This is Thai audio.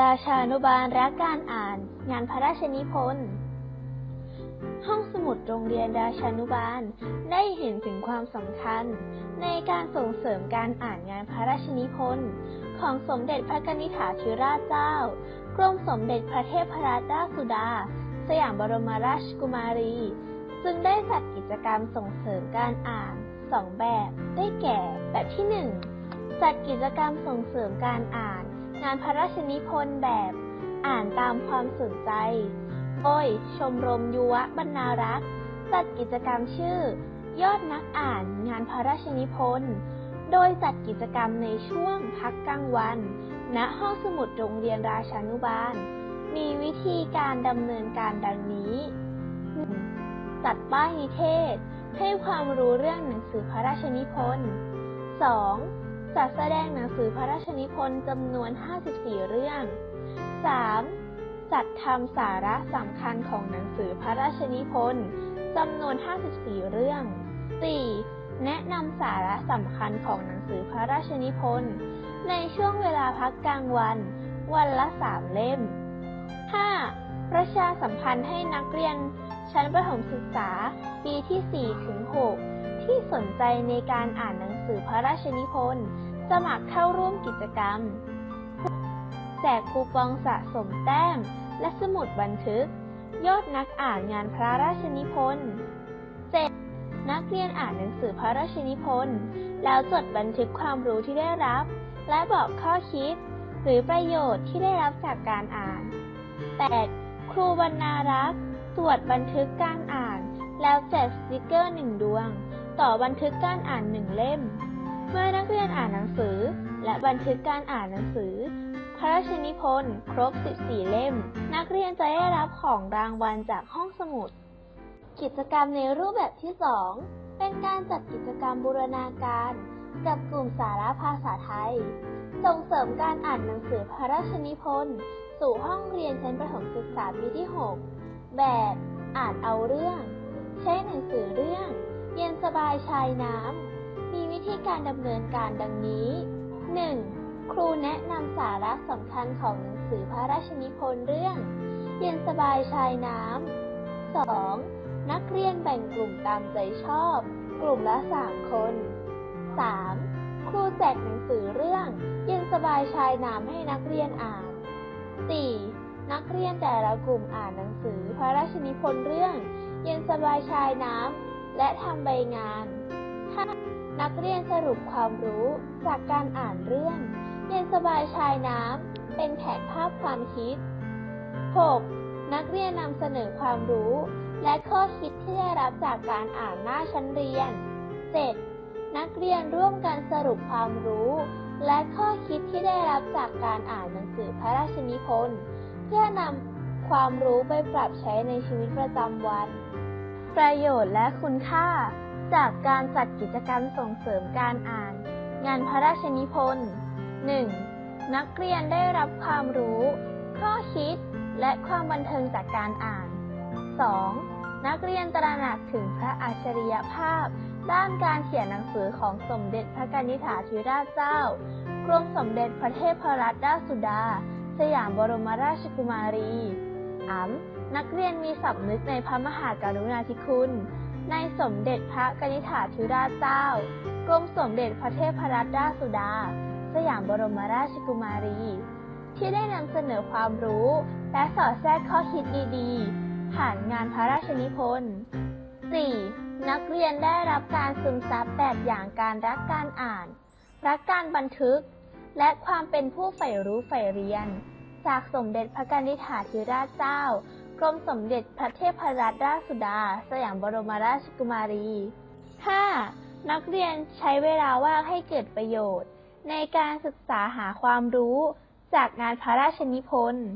ราชานุบาลรักการอ่าน งานพระราชนิพนธ์ห้องสมุดโรงเรียนราชานุบาลได้เห็นถึงความสำคัญ ในการส่งเสริมการอ่านงานพระราชนิพนธ์ของสมเด็จพระนิธิาธิราชเจ้า กรมสมเด็จพระเทพรัตนราชสุดา สยามบรมราชกุมารี จึงได้จัดกิจกรรมส่งเสริมการอ่านสองแบบ ได้แก่ แบบที่หนึ่งจัดกิจกรรมส่งเสริมการอ่าน งานพระราชนิพนธ์แบบอ่านตามความสนใจ โดยชมรมยุวบรรณารักษ์จัดกิจกรรมชื่อ ยอดนักอ่านงานพระราชนิพนธ์ โดยจัดกิจกรรมในช่วงพักกลางวัน ณ ห้องสมุดโรงเรียนราชานุบาล มีวิธีการดำเนินการดังนี้ 1. จัดป้ายนิเทศ ให้ความรู้เรื่องหนังสือพระราชนิพนธ์ 2. จัดแสดงหนังสือพระราชนิพนธ์จำนวน 54 เรื่อง 3. จัดทำสาระสำคัญของหนังสือพระราชนิพนธ์จำนวน 54 เรื่อง 4. แนะนำสาระสำคัญของหนังสือพระราชนิพนธ์ในช่วงเวลาพักกลางวัน วันละ 3 เล่ม 5. ประชาสัมพันธ์ให้นักเรียนชั้นประถมศึกษาปีที่ 4 ถึง 6 ที่สนใจในการอ่านหนังสือพระราชนิพนธ์ สมัครเข้าร่วมกิจกรรม แจกคูปองสะสมแต้ม และสมุดบันทึก ยอดนักอ่านงานพระราชนิพนธ์ 7. นักเรียนอ่านหนังสือพระราชนิพนธ์ แล้วจดบันทึกความรู้ที่ได้รับ และบอกข้อคิด หรือประโยชน์ที่ได้รับจากการอ่าน 8. ครูบรรณารักษ์ตรวจบันทึกการอ่าน แล้วแจกสติกเกอร์หนึ่งดวง ต่อบันทึกการอ่านหนึ่งเล่ม เมื่อนักเรียนอ่านหนังสือ และบันทึกการอ่านหนังสือ พระราชนิพนธ์ครบ 14 เล่ม นักเรียนจะได้รับของรางวัลจากห้องสมุด กิจกรรมในรูปแบบที่ 2 เป็นการจัดกิจกรรมบูรณาการ กับกลุ่มสาระภาษาไทย ส่งเสริมการอ่านหนังสือพระราชนิพนธ์สู่ห้องเรียนชั้นประถมศึกษาปีที่ 6 แบบอ่านเอาเรื่อง ใช้หนังสือเรื่อง เย็นสบายชายน้ำ มีวิธีการดำเนินการดังนี้ 1. ครูแนะนำสาระสำคัญของหนังสือพระราชนิพนธ์เรื่อง เย็นสบายชายน้ำ 2. นักเรียนแบ่งกลุ่มตามใจชอบ กลุ่มละ 3 คน 3. ครูแจกหนังสือเรื่อง เย็นสบายชายน้ำให้นักเรียนอ่าน 4. นักเรียนแต่ละกลุ่มอ่านหนังสือพระราชนิพนธ์เรื่อง เย็นสบายชายน้ำ และทำใบงาน 5. นักเรียนสรุปความรู้จากการอ่านเรื่อง เย็นสบายชายน้ำ เป็นแผนภาพความคิด 6. นักเรียนนำเสนอความรู้ และข้อคิดที่ได้รับจากการอ่านหน้าชั้นเรียน 7. นักเรียนร่วมกันสรุปความรู้ และข้อคิดที่ได้รับจากการอ่านหนังสือพระราชนิพนธ์เพื่อนำความรู้ไปปรับใช้ในชีวิตประจำวัน ประโยชน์และคุณค่า จากการจัดกิจกรรมส่งเสริมการอ่าน งานพระราชนิพนธ์ 1. นักเรียนได้รับความรู้ ข้อคิด และความบันเทิงจากการอ่าน 2. นักเรียนตระหนักถึงพระอัจฉริยภาพ ด้านการเขียนหนังสือของสมเด็จพระกนิธิถาธิราชเจ้า กรมสมเด็จพระเทพรัตนราชสุดา สยามบรมราชกุมารีอัม นักเรียนมีสำนึกในพระมหากรุณาธิคุณ ในสมเด็จพระกนิธิถาธิราชเจ้ากรมสมเด็จพระเทพรัตนราชสุดา สยามบรมราชกุมารี ที่ได้นำเสนอความรู้ และสอดแทรกข้อคิดดีๆ ผ่านงานพระราชนิพนธ์ 4. นักเรียนได้รับการซึมซับแบบอย่างการรักการอ่าน รักการบันทึก และความเป็นผู้ใฝ่รู้ใฝ่เรียน จากสมเด็จพระกนิธิถาธิราชเจ้า กรมสมเด็จพระเทพรัตนราชสุดา สยามบรมราชกุมารี 5. นักเรียนใช้เวลาว่างให้เกิดประโยชน์ ในการศึกษาหาความรู้จากงานพระราชนิพนธ์